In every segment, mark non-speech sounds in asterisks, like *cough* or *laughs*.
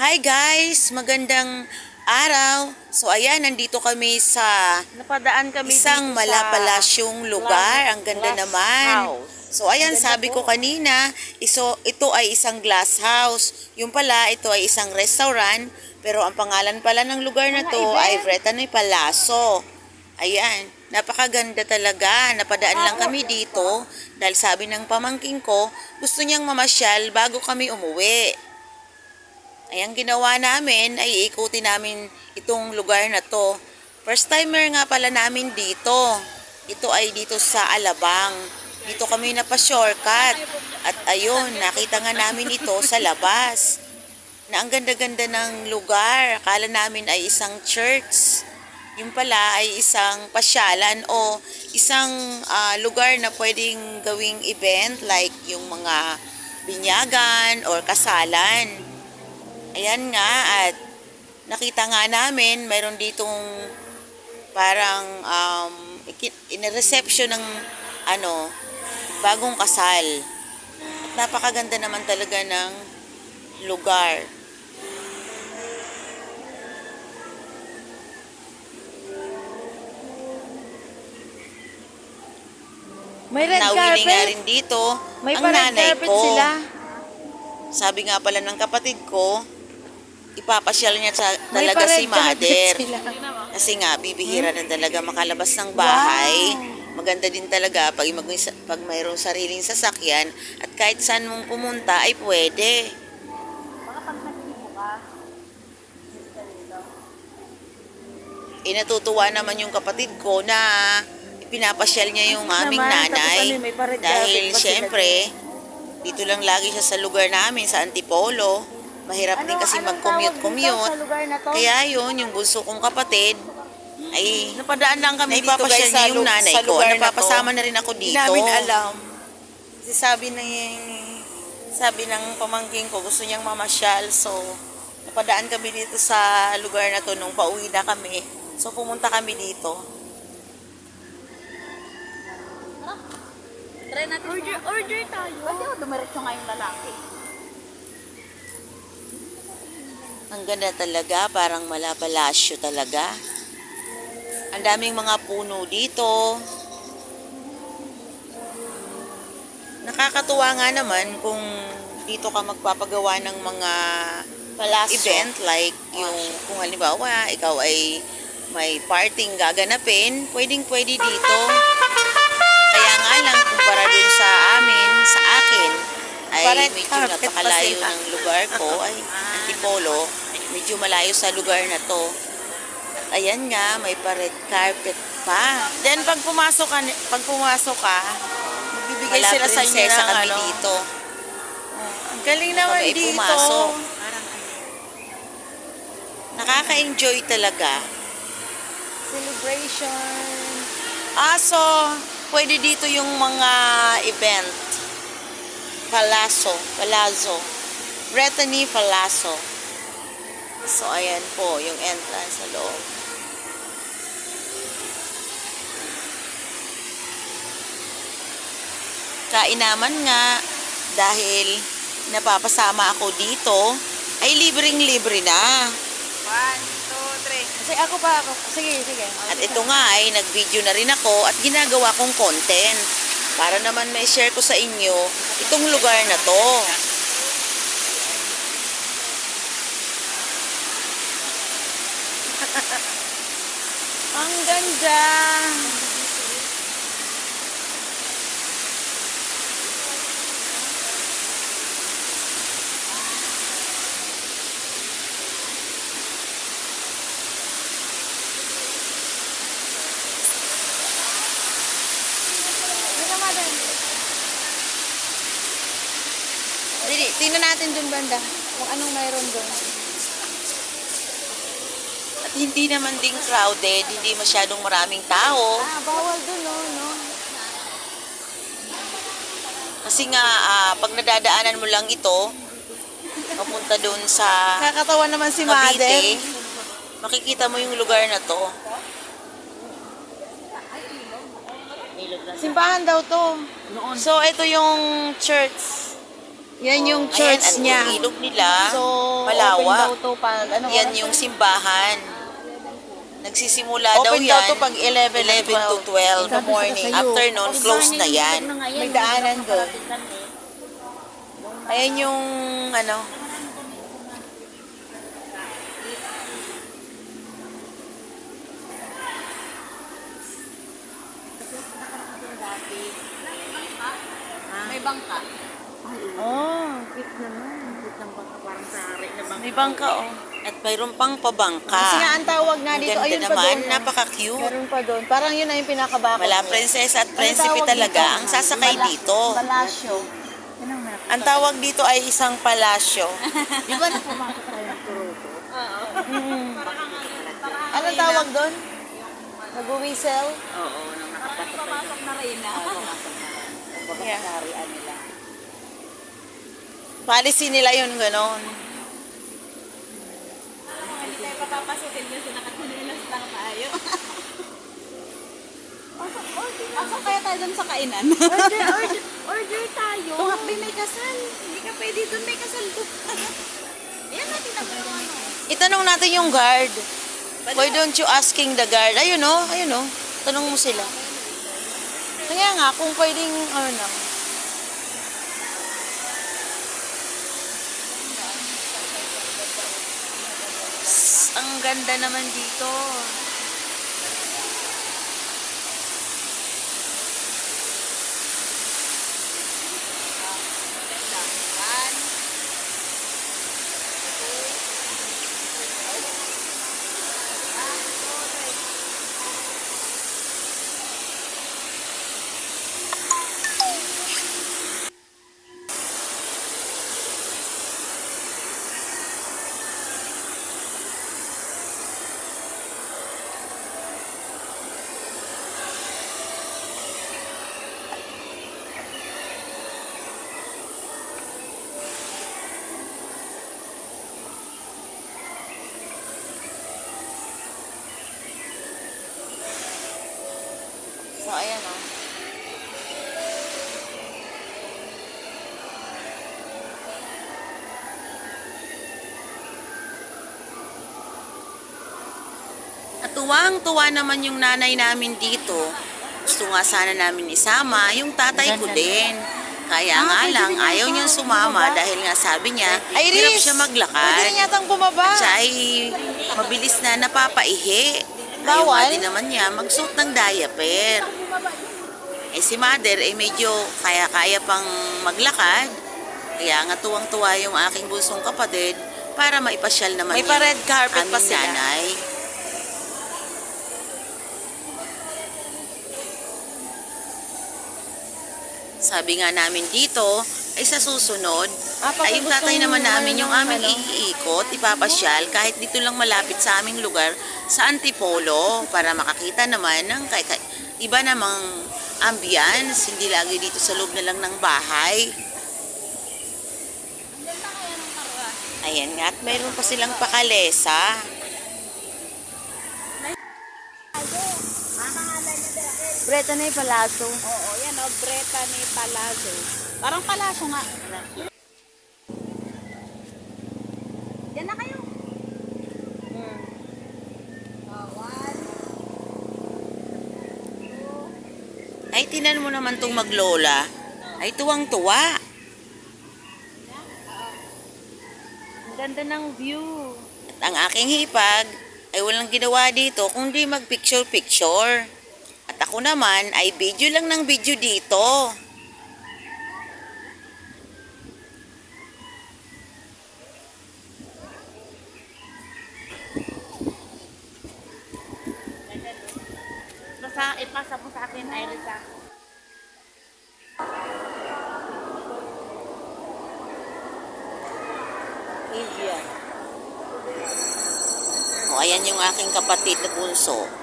Hi guys! Magandang araw. So ayan, nandito kami sa Napadaan kami isang malapalasyong lugar. Ang ganda naman. house. So ayan, ganda sabi po. ko kanina, iso, ito ay isang glass house. Yung pala, ito ay isang restaurant. Pero ang pangalan pala ng lugar na to ay Vretanoy Palaso. Ayan, napakaganda talaga. Napadaan lang kami dito dahil sabi ng pamangking ko, gusto niyang mamasyal bago kami umuwi. Ayan, ginawa namin ay iikutin namin itong lugar na to. First timer nga pala namin dito. Ito ay dito sa Alabang. Dito kami napa-shortcut. At ayun, nakita nga namin ito sa labas. Na ang ganda-ganda ng lugar. Akala namin ay isang church. Yung pala ay isang pasyalan o isang ah, lugar na pwedeng gawing event like yung mga binyagan or kasalan. Ayan nga at nakita nga namin mayroon ditong parang um, in-reception ng ano bagong kasal. At napakaganda naman talaga ng lugar. May red nga carpet. rin dito May ang nanay ko. sila. Sabi nga pala ng kapatid ko, ipapasyal niya sa, talaga si Mother. Kasi nga, bibihira na talaga makalabas ng bahay. Maganda din talaga pag, mag, pag mayroong sariling sasakyan at kahit saan mong pumunta ay pwede. Eh, natutuwa naman yung kapatid ko na pinapasyal niya yung aming nanay. ano, Dahil syempre, dito lang lagi siya sa lugar namin, sa Antipolo. Mahirap din kasi mag-commute-commute. Sa lugar na to? Kaya yun, yung bunso kong kapatid, ay Napadaan lang kami dito guys sa, yung nanay sa ko. lugar na to. Napapasama na rin ako Hindi dito. namin alam. Kasi sabi ng sabi ng pamangking ko gusto niyang mamasyal so napadaan kami dito sa lugar na to nung pauwi na kami. So pumunta kami dito. Try natin. Order, order tayo. Pwede ako dumiretso ngayong lalaki. Ang ganda talaga, parang malapalasyo talaga. Ang daming mga puno dito. Nakakatuwa nga naman kung dito ka magpapagawa ng mga Palasyo. event like yung kung halimbawa ikaw ay may parting gaganapin, pwedeng pwede dito. Kaya nga lang kumpara dun sa amin, sa akin, ay Parang medyo napakalayo ng lugar ko, ay *laughs* Antipolo, medyo malayo sa lugar na to. Ayan nga, may pa-red carpet pa. Then pag pumasok ka, pag pumasok ka, magbibigay sila sa inyo ng kami ano. dito. Ang galing naman Kami ay dito. pumasok. Nakaka-enjoy talaga. Celebration. Ah, so, pwede dito yung mga event. Palazzo. Palazzo. Brittany Palazzo. So, ayan po, yung entrance sa loob. Kainaman nga dahil napapasama ako dito ay libreng-libre na. One, two, three. Kasi ako pa ako. Sige, sige. At ito nga ay nag-video na rin ako at ginagawa kong content para naman may share ko sa inyo itong lugar na to. Ang ganda. Dili, tingnan natin dun banda kung anong mayroon dun. At hindi naman ding crowded, hindi masyadong maraming tao. Ah, bawal dun, no? no? Kasi nga, ah, pag nadadaanan mo lang ito, papunta dun sa Nakakatawa naman si Mother. Makikita mo yung lugar na to. Simbahan daw to. So, ito yung church. Yan yung Ayan, church at niya. yung ilog nila, So, malawak. open daw to pag ano Yan yung simbahan. Nagsisimula daw Open yan. daw to pag 11, 11 to 12 in the morning. After nun, close na yan. May daanan doon. Ayan yung ano. May bangka. Oh, cute naman. Cute ng bangka. Parang sari na bangka. May bangka oh. At mayroon pang pabangka. Kasi nga ang tawag nga dito, ganda ayun pa naman, doon. napaka-cute. Meron pa doon. Parang yun na yung pinakabakot. Niya. prinsesa at Ano prinsipe talaga dito? ang sasakay dito. Palasyo. Ang tawag dito ay isang palasyo. *laughs* Di ba na pumasok tayo ng Toronto? Oo. Anong tawag doon? Nag-whistle? Oo, nang nakapasok tayo. Pumasok na rin na. Yeah. Narian nila. Policy nila yun, gano'n. Papapasukin kasi nakatinilas lang tayo. Pasok, order. Pasok kaya tayo dun sa kainan. order, order, order tayo. Tumakbi may kasal. Hindi ka pwede dun may kasal doon. Yan natin ang yung ano. Itanong natin yung guard. Why don't you asking the guard? Ayun oh, ayun oh. Tanong mo sila. Kaya nga, kung pwedeng, ano lang. Ang ganda naman dito. Tuwang-tuwa naman yung nanay namin dito. Gusto nga sana namin isama yung tatay ko din. Kaya nga lang, ayaw niyang sumama dahil nga sabi niya, hirap siya Pwede maglakad. rin yatang bumaba. At siya ay mabilis na napapaihi. Ayaw Bawal? din naman niya magsuot ng diaper. Eh si mother ay medyo kaya-kaya pang maglakad. Kaya nga tuwang-tuwa yung aking bunsong kapatid para maipasyal naman May yung pa-red carpet pa aming sila. nanay. Sabi nga namin dito, ay sa susunod, Ah, ay yung tatay naman namin ano yung ng aming ano? iikot, ipapasyal, kahit dito lang malapit sa aming lugar, sa Antipolo, para makakita naman ng kay, kay, iba namang ambience, hindi lagi dito sa loob na lang ng bahay. Ayan nga, at mayroon pa silang pakalesa. Breta na yung palaso. Oo, yan o. Breta ni Palazzo. Parang Palazzo nga. Yan na kayo. Hmm. Ay, tinan mo naman tong maglola. Ay, tuwang-tuwa. Ang ganda ng view. At ang aking hipag ay walang ginawa dito kundi mag-picture-picture. At ako naman ay video lang ng video dito. Basta ipasa mo sa akin, Iris ah. Asia. O, ayan yung aking kapatid na bunso.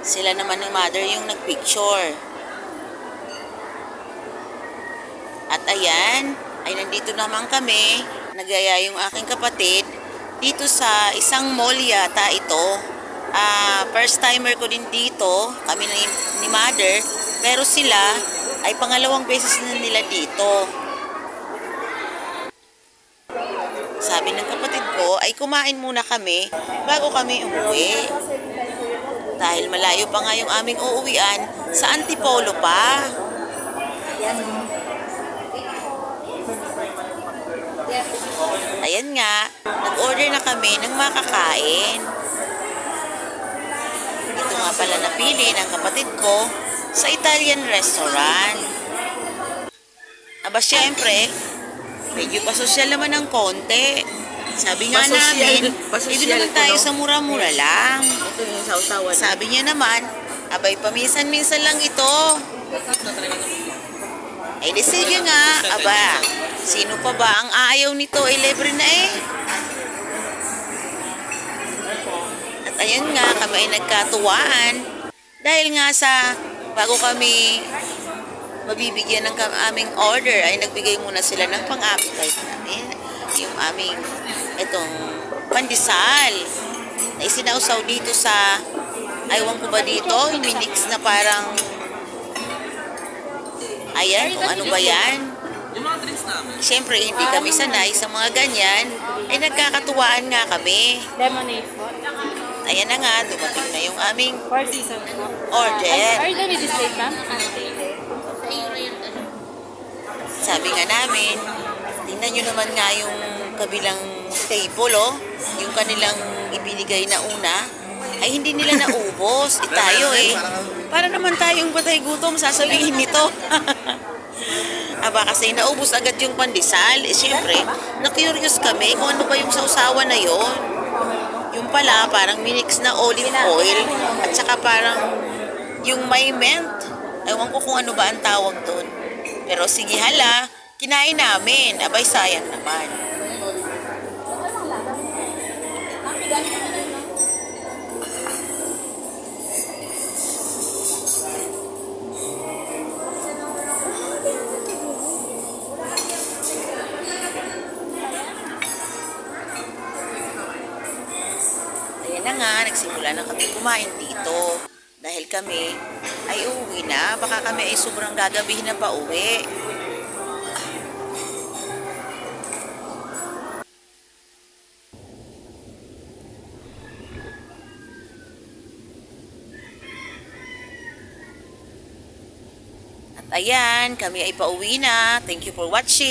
Sila naman ng mother yung nagpicture. At ayan, ay nandito naman kami. Nagaya yung aking kapatid dito sa isang mall yata ito. Ah, first timer ko din dito, kami ni, ni mother. Pero sila ay pangalawang beses na nila dito. sabi ng kapatid ko ay kumain muna kami bago kami umuwi. Dahil malayo pa nga yung aming uuwian sa Antipolo pa. Ayan nga, nag-order na kami ng makakain. Ito nga pala napili ng kapatid ko sa Italian restaurant. Aba, syempre, medyo pasosyal naman ng konti. Sabi nga Pasosyal- namin, dito naman tayo no? sa mura-mura lang. Ito yung sausawan. Sabi niya naman, abay paminsan-minsan lang ito. Eh di sige nga, aba, sino pa ba ang ayaw nito ay libre na eh. At ayan nga, kami ay nagkatuwaan. Dahil nga sa, bago kami mabibigyan ng aming order, ay nagbigay muna sila ng pang-appetite namin. Yung aming, itong pandesal na isinausaw dito sa, aywan ko ba dito, yung minix na parang, ayan, kung ano ba yan. Siyempre, hindi kami sanay sa mga ganyan, ay nagkakatuwaan nga kami. Lemonade po. Ayan na nga, dumating na yung aming Four seasons po. order. Are you done with this plate, ma'am? Sabi nga namin, tingnan nyo naman nga yung kabilang table, oh. Yung kanilang ibinigay na una, ay hindi nila naubos. *laughs* Eh, tayo eh. Para naman tayong batay gutom, sasabihin nito. *laughs* Aba kasi naubos agad yung pandesal. Eh siyempre, na-curious kami kung ano ba yung sausawa na yon. Yung pala, parang minix na olive oil. At saka parang yung may mint. Ewan ko kung ano ba ang tawag doon. Pero sige hala, kinain namin. Abay sayang naman. Ayan na nga, nagsimula na kami kumain dito. Dahil kami ay uuwi na, baka kami ay sobrang gagabihin na pa uwi. Ayan, kami ay pauwi na. Thank you for watching.